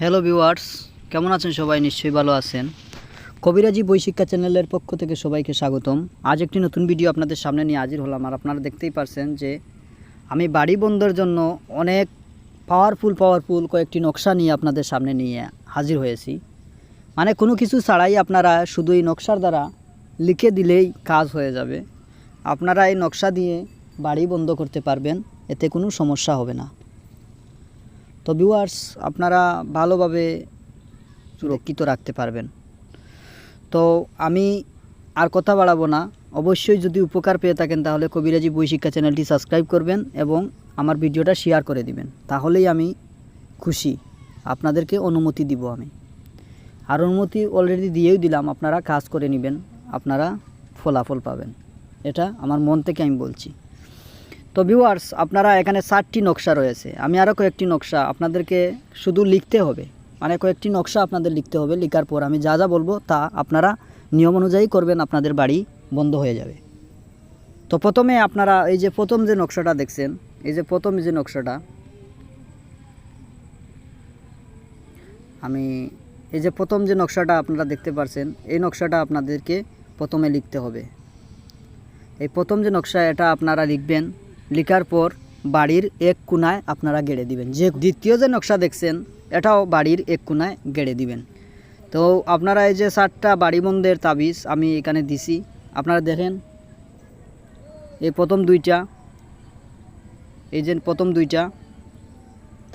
Hello viewers কেমন আছেন সবাই? নিশ্চয়ই ভালো আছেন। কবিরাজি বৈশিক্ষা চ্যানেলের পক্ষ থেকে সবাইকে স্বাগতম। আজ একটি নতুন ভিডিও আপনাদের সামনে নিয়ে হাজির হলাম। আর আপনারা দেখতেই পারছেন যে আমি বাড়ি বন্ধের জন্য অনেক পাওয়ারফুল পাওয়ারফুল কয়েকটি নকশা নিয়ে আপনাদের সামনে নিয়ে হাজির হয়েছি। মানে কোনো কিছু ছাড়াই আপনারা শুধু এই নকশার দ্বারা লিখে দিলেই কাজ হয়ে যাবে। আপনারা এই নকশা দিয়ে বাড়ি বন্ধ করতে পারবেন, এতে কোনো সমস্যা হবে না। তো ভিউয়ার্স আপনারা ভালোভাবে সুরক্ষিত রাখতে পারবেন। তো আমি আর কথা বাড়াবো না। অবশ্যই যদি উপকার পেয়ে থাকেন, তাহলে কবিরাজি বই শিক্ষা চ্যানেলটি সাবস্ক্রাইব করবেন এবং আমার ভিডিওটা শেয়ার করে দিবেন। তাহলেই আমি খুশি। আপনাদেরকে অনুমতি দিব আমি। আর অনুমতি অলরেডি দিয়েই দিলাম, আপনারা কাজ করে নেবেন, আপনারা ফলাফল পাবেন। এটা আমার মন থেকে আমি বলছি। তো ভিউয়ার্স আপনারা এখানে ষাটটি নকশা রয়েছে। আমি আরও কয়েকটি নকশা আপনাদেরকে শুধু লিখতে হবে। মানে কয়েকটি নকশা আপনাদের লিখতে হবে লিখার পর। আমি যা যা বলব তা আপনারা নিয়ম অনুযায়ী করবেন, আপনাদের বাড়ি বন্ধ হয়ে যাবে। তো প্রথমে আপনারা এই যে প্রথম যে নকশাটা দেখছেন, এই যে প্রথম যে নকশাটা, আমি এই যে প্রথম যে নকশাটা আপনারা দেখতে পারছেন, এই নকশাটা আপনাদেরকে প্রথমে লিখতে হবে। এই প্রথম যে নকশা, এটা আপনারা লিখবেন লেখার পর বাড়ির এক কোনায় আপনারা গেড়ে দিবেন। যে দ্বিতীয় যে নকশা দেখছেন, এটাও বাড়ির এক কোনায় গেড়ে দিবেন। তো আপনারা এই যে সাতটা বাড়ি বন্ধের তাবিজ আমি এখানে দিছি। আপনারা দেখেন, এই প্রথম দুইটা, এই যে প্রথম দুইটা,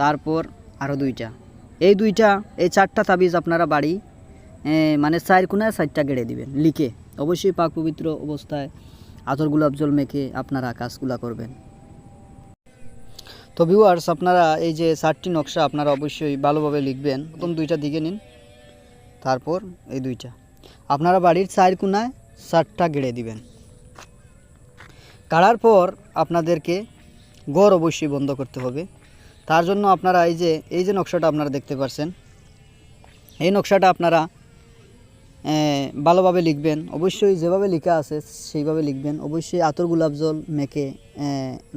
তারপর আরও দুইটা। এই দুইটা, এই চারটা তাবিজ আপনারা বাড়ি মানে চার কোনায় চারটা গেড়ে দিবেন, লিখে। অবশ্যই পাক পবিত্র অবস্থায় আতর গোলাপ জল মেখে আপনারা কাজগুলা করবেন। তো ভিউয়ার্স আপনারা এই যে চারটি নকশা আপনারা অবশ্যই ভালোভাবে লিখবেন। প্রথম দুইটা দিকে নিন, তারপর এই দুইটা। আপনারা বাড়ির চার কোনায় চারটা গেড়ে দিবেন। কাড়ার পর আপনাদেরকে গড় অবশ্যই বন্ধ করতে হবে। তার জন্য আপনারা এই যে এই যে নকশাটা আপনারা দেখতে পাচ্ছেন এই নকশাটা আপনারা ভালোভাবে লিখবেন। অবশ্যই যেভাবে লেখা আছে সেইভাবে লিখবেন। অবশ্যই আতর গোলাপ জল মেখে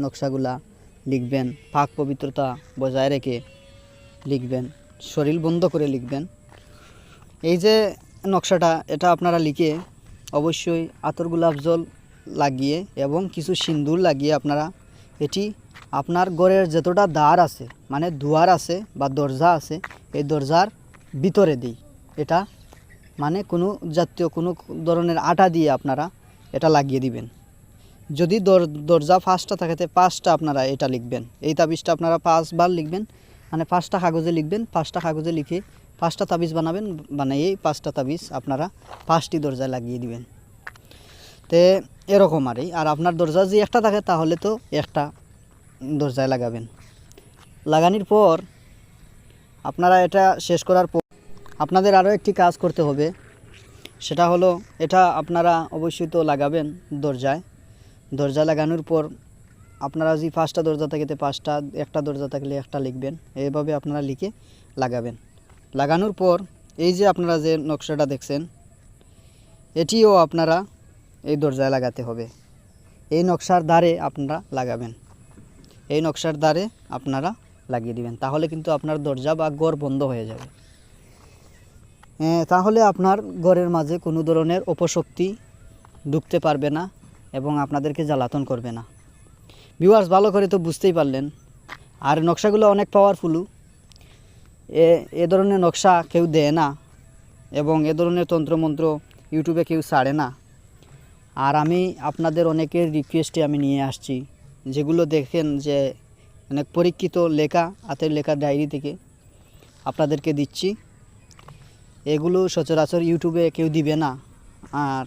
নকশাগুলা লিখবেন। পাক পবিত্রতা বজায় রেখে লিখবেন। শরীর বন্ধ করে লিখবেন। এই যে নকশাটা, এটা আপনারা লিখে অবশ্যই আতর গোলাপ জল লাগিয়ে এবং কিছু সিন্দুর লাগিয়ে আপনারা এটি আপনার ঘরের যতটা দ্বার আছে মানে দুয়ার আছে বা দরজা আছে, এই দরজার ভিতরে দিই। এটা মানে কোনো জাতীয়, কোনো ধরনের আটা দিয়ে আপনারা এটা লাগিয়ে দিবেন। যদি দর- দরজা পাঁচটা থাকেতে পাঁচটা আপনারা এটা লিখবেন। এই তাবিজটা আপনারা পাঁচবার লিখবেন। মানে পাঁচটা কাগজে লিখবেন, পাঁচটা কাগজে লিখে পাঁচটা তাবিজ বানাবেন বানিয়ে পাঁচটা তাবিজ আপনারা পাঁচটি দরজায় লাগিয়ে দিবেন। তে এরকম আর আর আপনার দরজা যদি একটা থাকে, তাহলে তো একটা দরজায় লাগাবেন। লাগানোর পর আপনারা এটা শেষ করার পর আপনাদের আরও একটি কাজ করতে হবে। সেটা হলো, এটা আপনারা অবশ্যই তো লাগাবেন দরজায়। দরজা লাগানোর পর আপনারা যদি পাঁচটা দরজা থাকে, তো পাঁচটা, একটা দরজা থাকলে একটা লিখবেন। এইভাবে আপনারা লিখে লাগাবেন। লাগানোর পর এই যে আপনারা যে নকশাটা দেখছেন, এটিও আপনারা এই দরজায় লাগাতে হবে। এই নকশার দ্বারে আপনারা লাগাবেন। এই নকশার দ্বারে আপনারা লাগিয়ে দিবেন। তাহলে কিন্তু আপনার দরজা বা গড় বন্ধ হয়ে যাবে। তাহলে আপনার ঘরের মাঝে কোনো ধরনের অপশক্তি ঢুকতে পারবে না এবং আপনাদেরকে জ্বালাতন করবে না। ভিউয়ার্স ভালো করে তো বুঝতেই পারলেন। আর নকশাগুলো অনেক পাওয়ারফুলও এ এ ধরনের নকশা কেউ দেয় না এবং এ ধরনের তন্ত্রমন্ত্র ইউটিউবে কেউ ছাড়ে না। আর আমি আপনাদের অনেকের রিকোয়েস্টে আমি নিয়ে আসছি। যেগুলো দেখেন যে অনেক পরীক্ষিত লেখা, হাতের লেখা ডায়েরি থেকে আপনাদেরকে দিচ্ছি। এগুলো সচরাচর ইউটিউবে কেউ দিবে না আর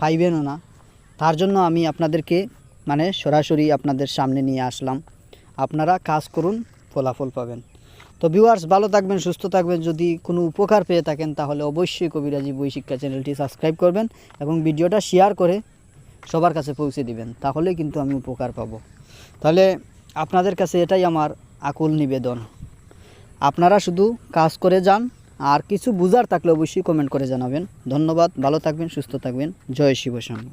পাইবেনও না। তার জন্য আমি আপনাদেরকে মানে সরাসরি আপনাদের সামনে নিয়ে আসলাম। আপনারা কাজ করুন, ফলাফল পাবেন। তো ভিউয়ার্স ভালো থাকবেন, সুস্থ থাকবেন। যদি কোনো উপকার পেয়ে থাকেন, তাহলে অবশ্যই কবিরাজি বই শিক্ষা চ্যানেলটি সাবস্ক্রাইব করবেন এবং ভিডিওটা শেয়ার করে সবার কাছে পৌঁছে দিবেন। তাহলেই কিন্তু আমি উপকার পাবো। তাহলে আপনাদের কাছে এটাই আমার আকুল নিবেদন। আপনারা শুধু কাজ করে যান আর কিছু বুঝার থাকলে অবশ্যই কমেন্ট করে জানাবেন। ধন্যবাদ, ভালো থাকবেন, সুস্থ থাকবেন। জয় শিবস্বামী